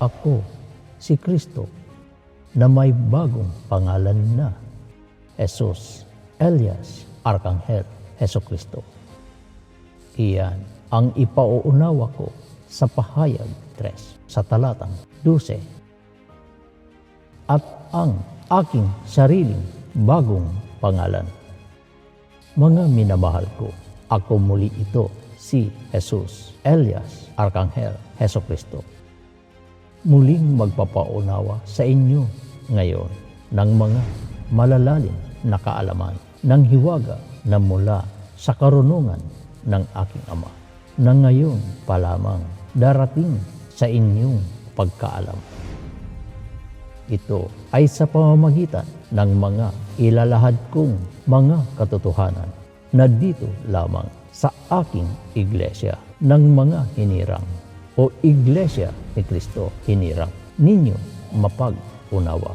Ako, si Kristo, na may bagong pangalan na Jesus, Elias, Arkanghel, Heso Kristo. Iyan ang ipauunawa ko sa pahayag 3 sa talatang 12 at ang aking sariling bagong pangalan. Mga minamahal ko, ako muli ito si Jesus, Elias, Arkanghel, Heso Kristo. Muling magpapaunawa sa inyo ngayon ng mga malalalim na kaalaman ng hiwaga na mula sa karunungan ng aking Ama na ngayon pa lamang darating sa inyong pagkaalam. Ito ay sa pamamagitan ng mga ilalahad kong mga katotohanan na dito lamang sa aking iglesia ng mga hinirang o iglesia ni Kristo hinirang. Ninyo mapag-unawa.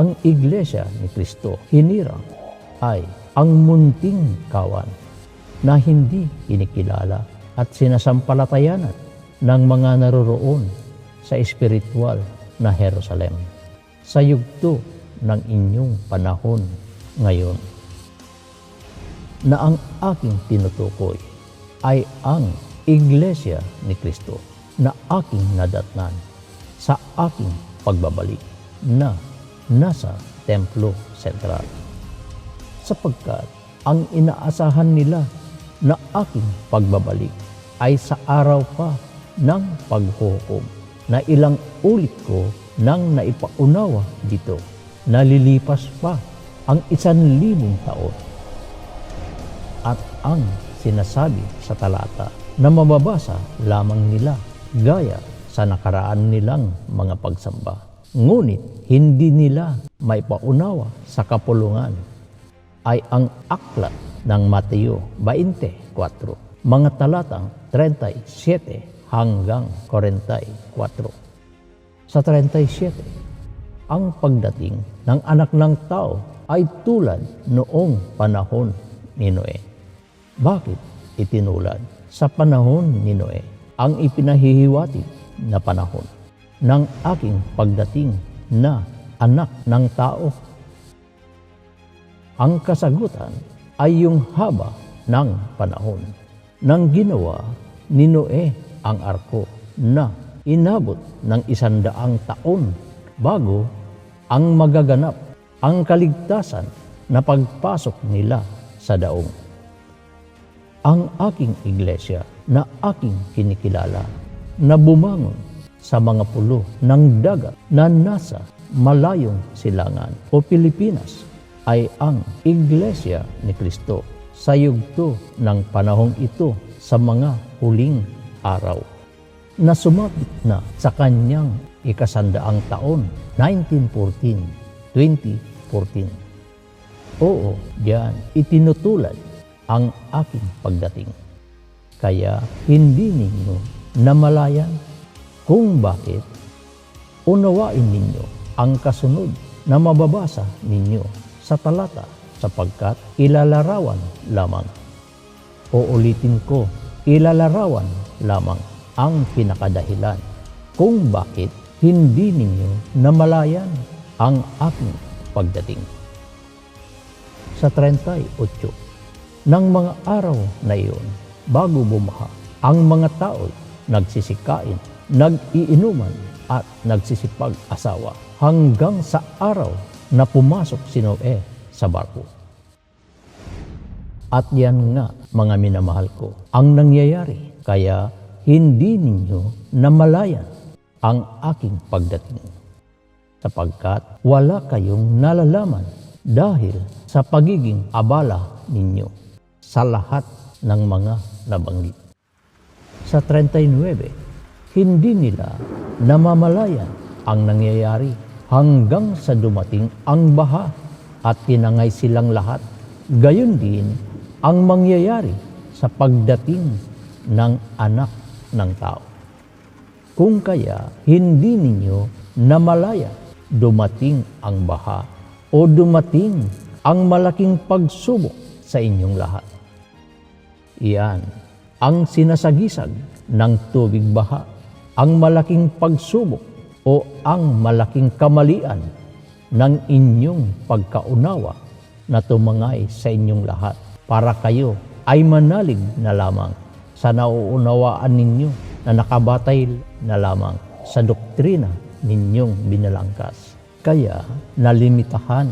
Ang iglesia ni Kristo hinirang ay ang munting kawan na hindi kinikilala at sinasampalatayanan ng mga naroroon sa espiritual na Jerusalem sa yugto ng inyong panahon ngayon. Na ang aking tinutukoy ay ang Iglesia ni Kristo na aking nadatnan sa aking pagbabalik na nasa Templo Sentral. Sapagkat ang inaasahan nila na aking pagbabalik ay sa araw pa ng paghuhukom na ilang ulit ko nang naipaunawa dito. Nalilipas pa ang isan libong taon at ang sinasabi sa talata na mababasa lamang nila gaya sa nakaraan nilang mga pagsamba. Ngunit hindi nila may paunawa sa kapulungan ay ang aklat ng Mateo 24, mga talatang 37 hanggang 44. Sa 37, ang pagdating ng anak ng tao ay tulad noong panahon ni Noe. Bakit itinulad sa panahon ni Noe ang ipinahihiwati na panahon ng aking pagdating na anak ng tao? Ang kasagutan ay yung haba ng panahon nang ginawa ni Noe ang arko na inabot ng isandaang taon bago ang magaganap ang kaligtasan na pagpasok nila sa daong. Ang aking iglesia na aking kinikilala na bumangon sa mga pulo ng dagat na nasa malayong silangan o Pilipinas ay ang iglesia ni Kristo sa yugto ng panahong ito sa mga huling araw na sumapit na sa kanyang ikasandaang taon, 1914, 2014. Oo, diyan itinutulad ang aking pagdating. Kaya hindi ninyo namalayan kung bakit unawain ninyo ang kasunod na mababasa ninyo sa talata sapagkat ilalarawan lamang. O ulitin ko, ilalarawan lamang ang pinakadahilan kung bakit hindi ninyo namalayan ang aking pagdating. Sa 38 ng mga araw na iyon, bago bumaha, ang mga tao nagsisikain, nag-iinuman at nagsisipag-asawa hanggang sa araw na pumasok si Noe sa barko. At yan nga, mga minamahal ko, ang nangyayari. Kaya hindi ninyo namalayan ang aking pagdating. Sapagkat wala kayong nalalaman dahil sa pagiging abala ninyo sa lahat ng mga nabanggit. Sa 39, hindi nila namamalayan ang nangyayari hanggang sa dumating ang baha at tinangay silang lahat. Gayon din ang mangyayari sa pagdating ng anak ng tao. Kung kaya hindi ninyo namalaya dumating ang baha o dumating ang malaking pagsubok sa inyong lahat. Iyan ang sinasagisag ng tubig baha ang malaking pagsubok o ang malaking kamalian ng inyong pagkaunawa na tumangay sa inyong lahat para kayo ay manalig na lamang sa nauunawaan ninyo na nakabatay na lamang sa doktrina ninyong binalangkas. Kaya nalimitahan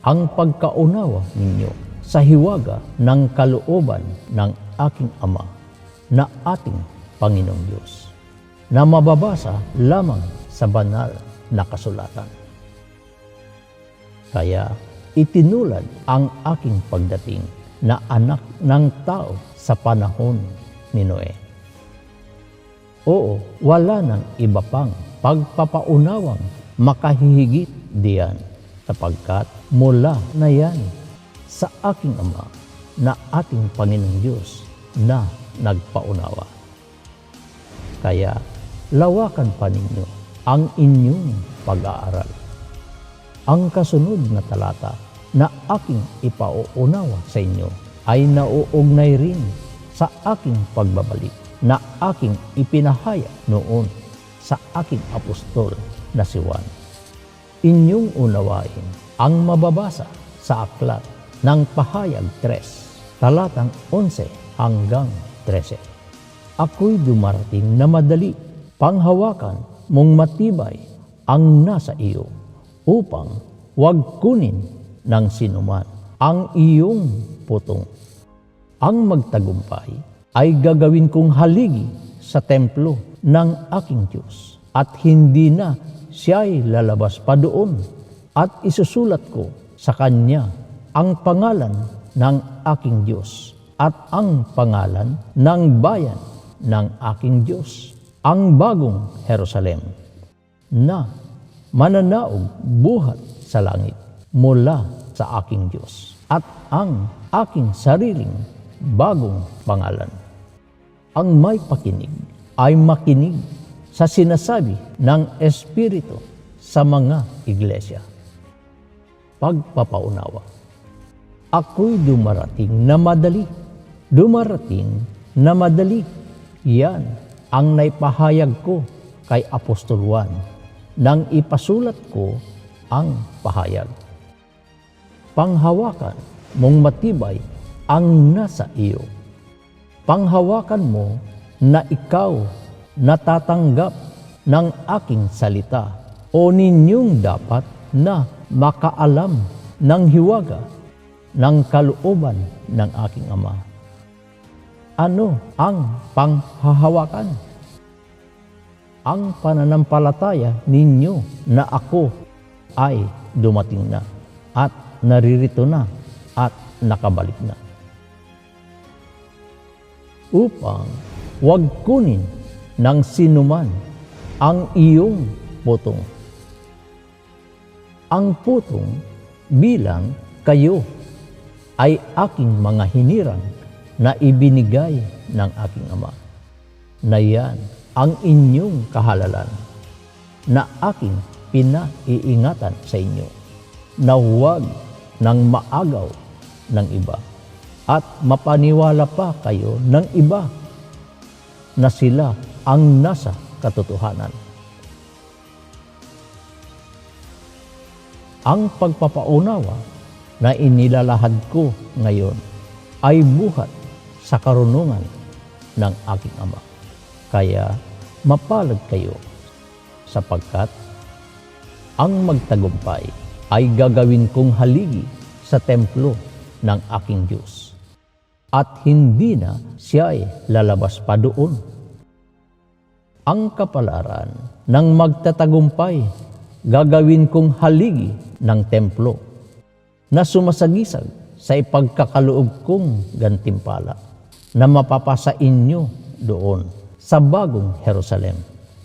ang pagkaunawa ninyo sa hiwaga ng kalooban ng aking Ama na ating Panginoong Diyos na mababasa lamang sa banal na kasulatan. Kaya itinulad ang aking pagdating na anak ng tao sa panahon ni Noe. Oo, wala nang iba pang pagpapaunawang makahihigit diyan sapagkat mula na yan sa aking Ama na ating Panginoong Diyos na nagpaunawa. Kaya lawakan pa ninyo ang inyong pag-aaral. Ang kasunod na talata na aking ipauunawa sa inyo ay nauugnay rin sa aking pagbabalik na aking ipinahaya noon sa aking apostol na si Juan. Inyong unawain ang mababasa sa aklat ng Pahayag 3, talatang 11 hanggang 13. Ako'y dumarating na madali, panghawakan mong matibay ang nasa iyo upang wag kunin ng sinuman ang iyong putong. Ang magtagumpay ay gagawin kong haligi sa templo ng aking Diyos at hindi na siya'y lalabas pa doon at isusulat ko sa kanya ang pangalan ng aking Diyos at ang pangalan ng bayan ng aking Diyos, ang bagong Jerusalem, na mananaog buhat sa langit mula sa aking Diyos at ang aking sariling bagong pangalan. Ang may pakinig ay makinig sa sinasabi ng Espiritu sa mga iglesia. Pagpapaunawa. Ako'y dumarating na madali. Dumarating na madali. Yan ang naipahayag ko kay Apostol Juan nang ipasulat ko ang pahayag. Panghawakan mong matibay ang nasa iyo. Panghawakan mo na ikaw natatanggap ng aking salita o ninyong dapat na makaalam ng hiwaga ng kalooban ng aking Ama. Ano ang panghahawakan? Ang pananampalataya ninyo na ako ay dumating na at naririto na at nakabalik na. Upang wag kunin ng sinuman ang iyong putong. Ang putong bilang kayo ay aking mga hinirang na ibinigay ng aking Ama. Na yan ang inyong kahalalan na aking pinaiingatan sa inyo na huwag ng maagaw ng iba at mapaniwala pa kayo ng iba na sila ang nasa katotohanan. Ang pagpapaunawa na inilalahad ko ngayon ay buhat sa karunungan ng aking Ama. Kaya mapalad kayo sapagkat ang magtagumpay ay gagawin kong haligi sa templo ng aking Diyos. At hindi na siya ay lalabas pa doon. Ang kapalaran ng magtatagumpay gagawin kong haligi ng templo na sumasagisag sa ipagkakaloob kong gantimpala na mapapasa inyo doon sa bagong Jerusalem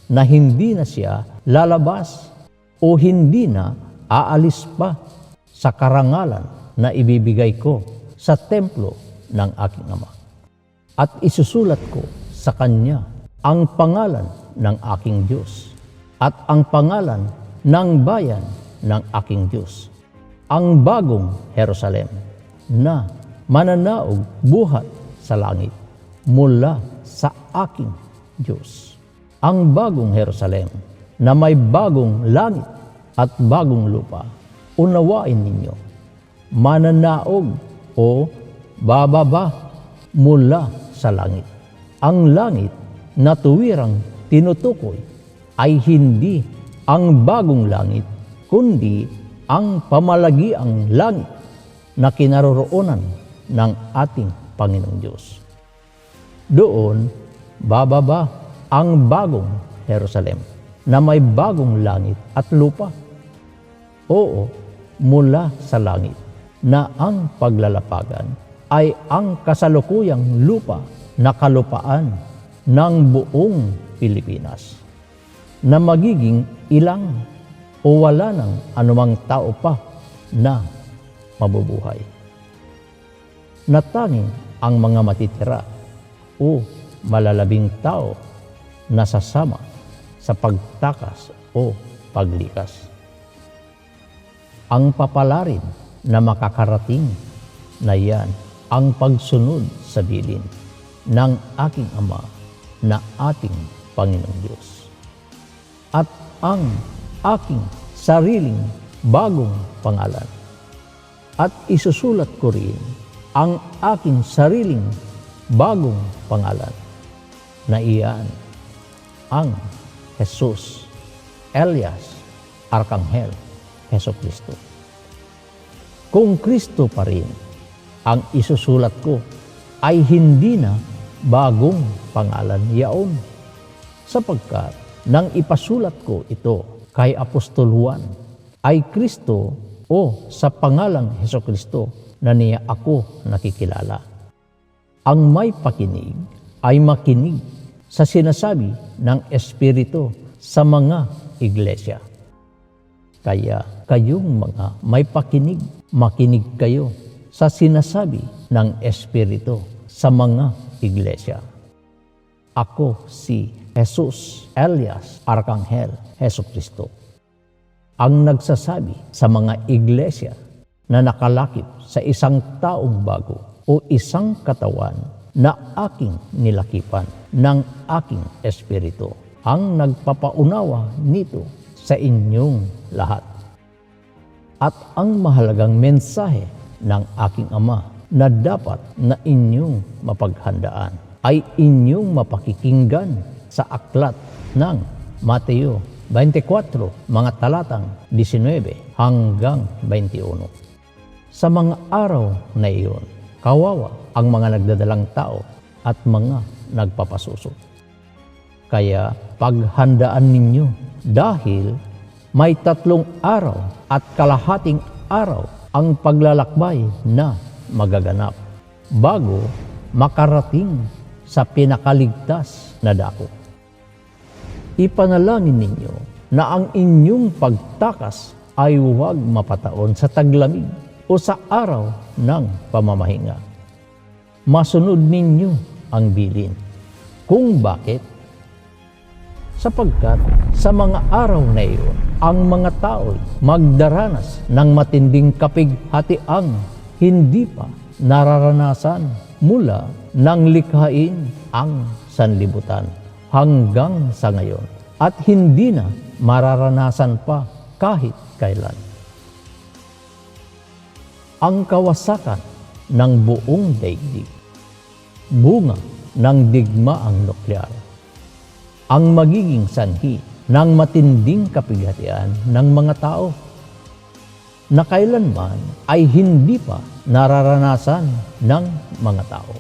na hindi na siya lalabas o hindi na aalis pa sa karangalan na ibibigay ko sa templo ng aking Ama. At isusulat ko sa Kanya ang pangalan ng aking Diyos at ang pangalan ng bayan ng aking Diyos, ang bagong Jerusalem na mananaog buhat sa langit mula sa aking Diyos. ang bagong Jerusalem na may bagong langit at bagong lupa. Unawain ninyo, mananaog o bababa mula sa langit. Ang langit na tuwirang tinutukoy ay hindi ang bagong langit, kundi ang pamalagiang langit na kinaroroonan ng ating Panginoong Diyos. Doon, bababa ang bagong Jerusalem na may bagong langit at lupa. Oo, mula sa langit na ang paglalapagan ay ang kasalukuyang lupa na kalupaan ng buong Pilipinas na magiging ilang o wala ng anumang tao pa na mabubuhay. Natanging ang mga matitira o malalabing tao na sasama sa pagtakas o paglikas. Ang papalarin na makakarating na yan ang pagsunod sa bilin ng aking Ama na ating Panginoong Diyos. At ang aking sariling bagong pangalan. At isusulat ko rin ang aking sariling bagong pangalan na iyan ang Jesus, Elias, Arkanghel, Heso Kristo. Kung Kristo pa rin ang isusulat ko ay hindi na bagong pangalan yaon sapagkat nang ipasulat ko ito kay Apostol Juan ay Kristo o sa pangalang Heso Kristo na niya ako nakikilala. Ang may pakinig ay makinig sa sinasabi ng Espiritu sa mga iglesia. Kaya kayong mga may pakinig, makinig kayo sa sinasabi ng Espiritu sa mga iglesia. Ako si Jesus Elias Arkanghel Heso Kristo ang nagsasabi sa mga iglesia na nakalakip sa isang taong bago o isang katawan na aking nilakipan ng aking espiritu ang nagpapaunawa nito sa inyong lahat. At ang mahalagang mensahe ng aking Ama na dapat na inyong mapaghandaan ay inyong mapakikinggan sa aklat ng Mateo 24, mga talatang 19 hanggang 21. Sa mga araw na iyon, kawawa ang mga nagdadalang tao at mga nagpapasuso. Kaya paghandaan ninyo dahil may tatlong araw at kalahating araw ang paglalakbay na magaganap bago makarating sa pinakaligtas na dako. Ipanalangin ninyo na ang inyong pagtakas ay huwag mapataon sa taglamig o sa araw ng pamamahinga. Masunod ninyo ang bilin. Kung bakit? Sapagkat sa mga araw na iyon, ang mga tao'y magdaranas ng matinding kapighatiang hindi pa nararanasan mula nang likhain ang sanlibutan hanggang sa ngayon at hindi na mararanasan pa kahit kailan. Ang kawasakan ng buong daigdig, bunga ng digmaang nuklear, ang magiging sanhi ng matinding kapighatian ng mga tao na kailanman ay hindi pa nararanasan ng mga tao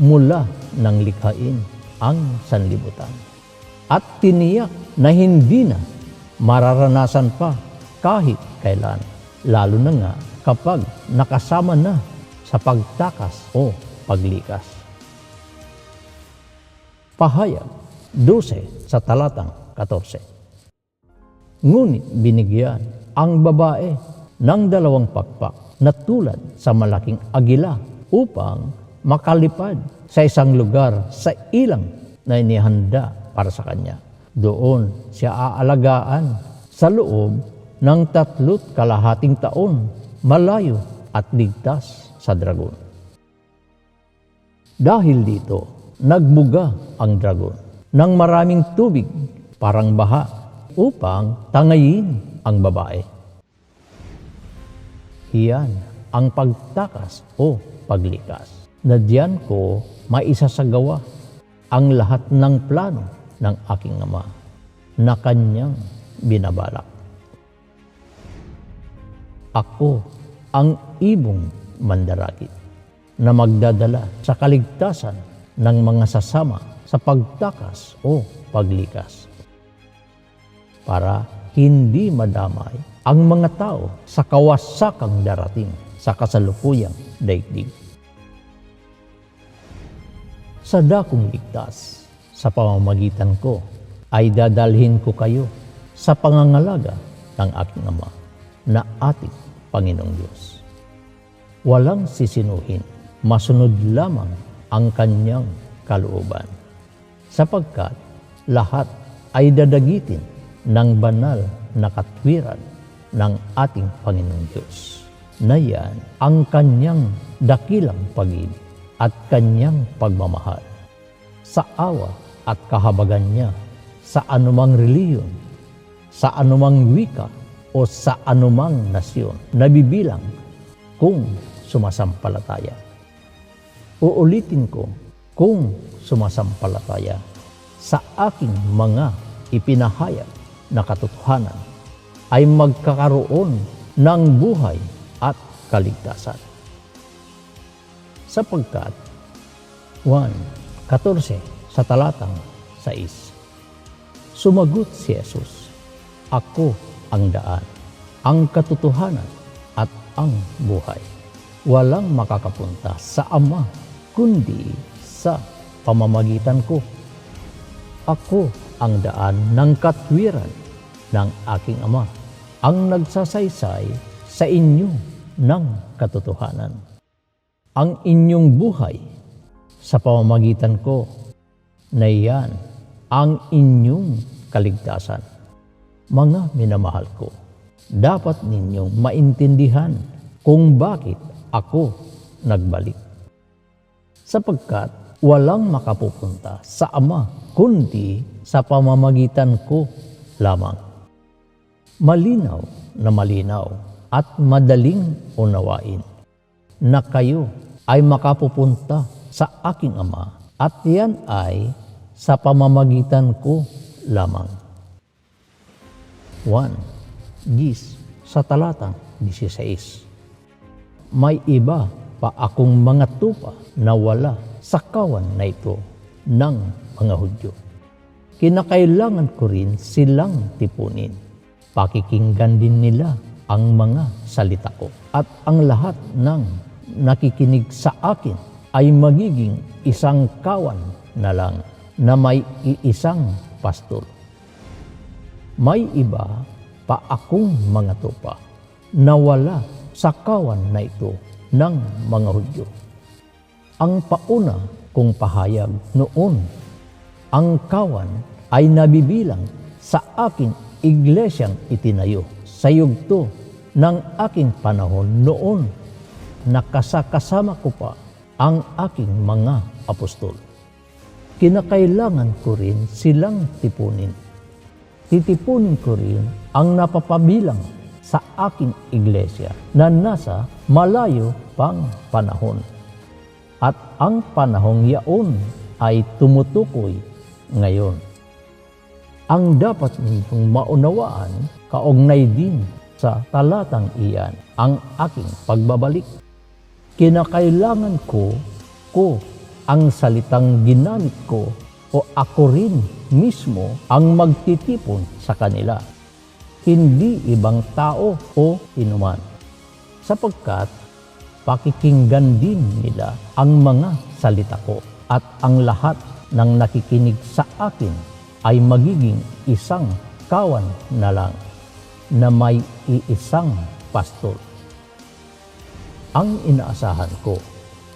mula ng likhain ang sanlibutan at tiniyak na hindi na mararanasan pa kahit kailan, lalo na nga kapag nakasama na sa pagtakas o paglikas. Pahayag 12 sa talatang 14. Ngunit binigyan ang babae ng dalawang pakpak na tulad sa malaking agila upang makalipad sa isang lugar sa ilang na inihanda para sa kanya. Doon siya aalagaan sa loob ng tatlot kalahating taon malayo at ligtas sa dragon. Dahil dito, nagbuga ang dragon ng maraming tubig, parang baha, upang tangayin ang babae. Iyan ang pagtakas o paglikas na diyan ko maisasagawa ang lahat ng plano ng aking ama na kanyang binabalak. Ako ang ibong mandarakit na magdadala sa kaligtasan ng mga sasama sa pagtakas o paglikas para hindi madamay ang mga tao sa kawasakang darating sa kasalukuyang daigdig. Sa dakong ligtas, sa pamamagitan ko, ay dadalhin ko kayo sa pangangalaga ng aking Ama na ating Panginoong Diyos. Walang sisinuhin, masunod lamang ang kanyang kalooban. Sapagkat lahat ay dadagitin ng banal na katwiran ng ating Panginoong Diyos. Na yan ang kanyang dakilang pag-ibig at kanyang pagmamahal sa awa at kahabagan niya sa anumang reliyon, sa anumang wika o sa anumang nasyon na bibilang kung sumasampalataya. Uulitin ko kung sumasampalataya sa aking mga ipinahayag na katotohanan ay magkakaroon ng buhay at kaligtasan. Sapagkat 1.14 sa talatang 6 Sumagot si Jesus, Ako ang daan, ang katotohanan at ang buhay. Walang makakapunta sa Ama kundi sa pamamagitan ko. Ako ang daan ng katwiran ng aking Ama, ang nagsasaysay sa inyo ng katotohanan. Ang inyong buhay sa pamamagitan ko na iyan ang inyong kaligtasan. Mga minamahal ko, dapat ninyong maintindihan kung bakit ako nagbalik. Sapagkat walang makapupunta sa Ama kundi sa pamamagitan ko lamang. Malinaw na malinaw at madaling unawain na kayo ay makapupunta sa aking Ama at yan ay sa pamamagitan ko lamang. 1. Gis sa talatang 16. May iba pa akong mga tupa na wala sa kawan na ito ng mga Hudyo. Kinakailangan ko rin silang tipunin. Pakikinggan din nila ang mga salita ko. At ang lahat ng nakikinig sa akin ay magiging isang kawan na lang na may iisang pastor. May iba pa akong mga tupa na wala sa kawan na ito ng mga Hudyo. Ang pauna kong pahayag noon, ang kawan ay nabibilang sa aking iglesyang itinayo sa yugto ng aking panahon noon nakasakasama ko pa ang aking mga apostol kinakailangan ko rin silang tipunin. Titipunin ko rin ang napapabilang sa aking iglesia na nasa malayo pang panahon. At ang panahong yaon ay tumutukoy ngayon. Ang dapat ninyong maunawaan kaugnay din sa talatang iyan ang aking pagbabalik. Kinakailangan ko ko ang salitang ginamit ko o ako rin mismo ang magtitipon sa kanila. Hindi ibang tao o inuman. Sapagkat pakikinggan din nila ang mga salita ko at ang lahat ng nakikinig sa akin ay magiging isang kawan na lang na may iisang pastor. Ang inaasahan ko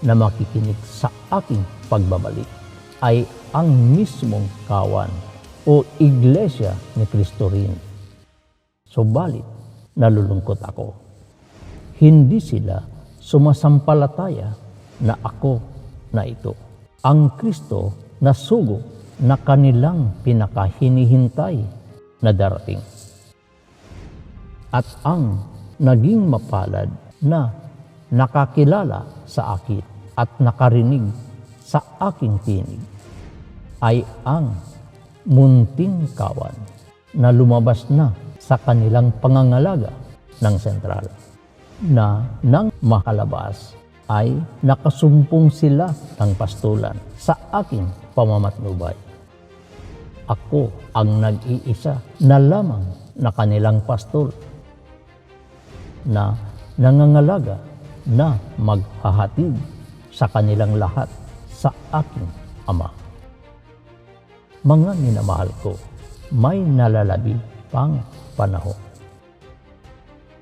na makikinig sa aking pagbabalik ay ang mismong kawan o iglesia ni Kristo rin. Subalit, nalulungkot ako. Hindi sila sumasampalataya na ako na ito. Ang Kristo na sugo na kanilang pinakahinihintay na darating. At ang naging mapalad na nakakilala sa akin at nakarinig sa aking tinig ay ang munting kawan na lumabas na sa kanilang pangangalaga ng sentral na nang makalabas ay nakasumpong sila ng pastulan sa aking pamamatnubay. Ako ang nag-iisa na lamang na kanilang pastol na nangangalaga na maghahatid sa kanilang lahat sa aking Ama. Mga minamahal ko, may nalalabi pang panahon.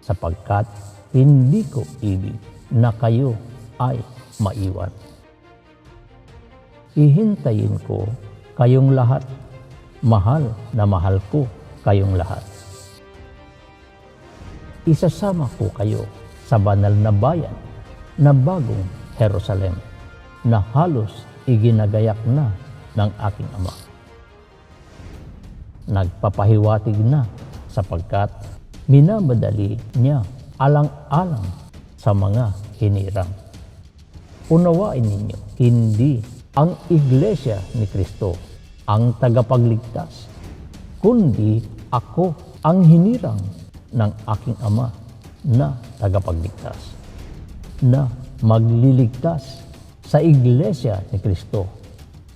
Sapagkat hindi ko ibig na kayo ay maiwan. Ihintayin ko kayong lahat. Mahal na mahal ko kayong lahat. Isasama ko kayo sa banal na bayan na bagong Jerusalem na halos iginagayak na ng aking ama. Nagpapahiwatig na sapagkat minamadali niya alang-alang sa mga hinirang. Unawain ninyo, hindi ang iglesia ni Kristo ang tagapagligtas, kundi ako ang hinirang ng aking ama na tagapagligtas, na magliligtas sa iglesia ni Kristo.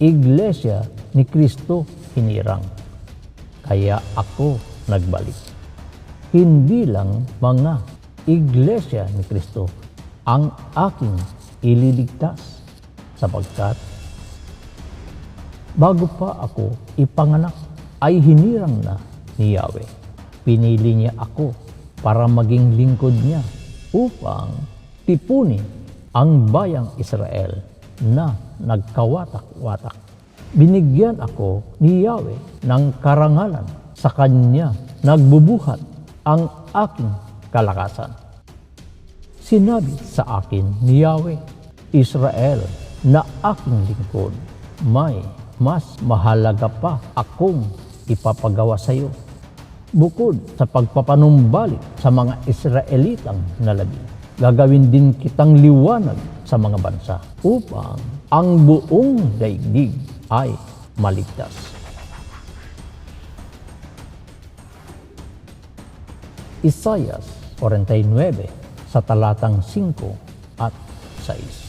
Iglesia ni Kristo hinirang. Kaya ako nagbalik. Hindi lang mga iglesia ni Kristo ang aking ililigtas sapagkat bago pa ako ipanganak ay hinirang na ni Yahweh. Pinili niya ako para maging lingkod niya upang tipunin ang bayang Israel na nagkawatak-watak. Binigyan ako ni Yahweh ng karangalan sa kanya nagbubuhat ang aking kalakasan. Sinabi sa akin ni Yahweh, Israel, na aking lingkod, may mas mahalaga pa akong ipapagawa sa iyo. Bukod sa pagpapanumbalik sa mga Israelitang nalabi, gagawin din kitang liwanag sa mga bansa upang ang buong daigdig ay maligtas. Isayas 49 sa talatang 5 at 6.